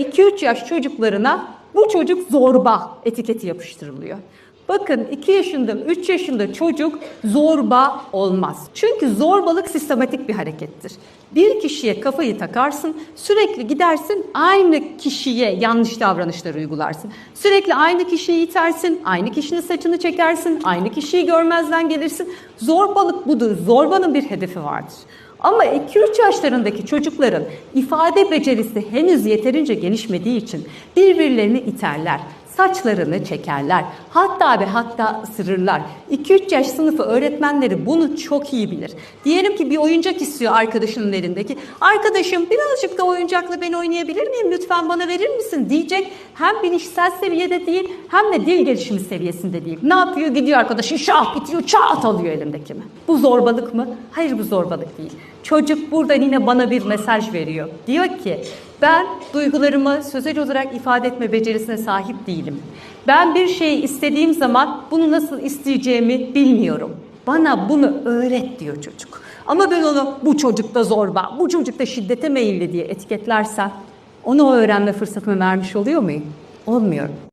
2-3 yaş çocuklarına bu çocuk zorba etiketi yapıştırılıyor. Bakın 2 yaşında, 3 yaşında çocuk zorba olmaz. Çünkü zorbalık sistematik bir harekettir. Bir kişiye kafayı takarsın, sürekli gidersin aynı kişiye yanlış davranışlar uygularsın. Sürekli aynı kişiyi itersin, aynı kişinin saçını çekersin, aynı kişiyi görmezden gelirsin. Zorbalık budur. Zorbanın bir hedefi vardır. Ama 2-3 yaşlarındaki çocukların ifade becerisi henüz yeterince gelişmediği için birbirlerini iterler, saçlarını çekerler, hatta ve hatta ısırırlar. 2-3 yaş sınıfı öğretmenleri bunu çok iyi bilir. Diyelim ki bir oyuncak istiyor arkadaşının elindeki. Arkadaşım birazcık da oyuncakla ben oynayabilir miyim lütfen bana verir misin diyecek. Hem bilişsel seviyede değil hem de dil gelişimi seviyesinde değil. Ne yapıyor? Gidiyor arkadaşı şah bitiyor çat alıyor elindeki mi? Bu zorbalık mı? Hayır bu zorbalık değil. Çocuk burada yine bana bir mesaj veriyor. Diyor ki ben duygularımı sözel olarak ifade etme becerisine sahip değilim. Ben bir şeyi istediğim zaman bunu nasıl isteyeceğimi bilmiyorum. Bana bunu öğret diyor çocuk. Ama ben onu bu çocuk da zorba, bu çocuk da şiddete meyilli diye etiketlersem onu o öğrenme fırsatını vermiş oluyor muyum? Olmuyor.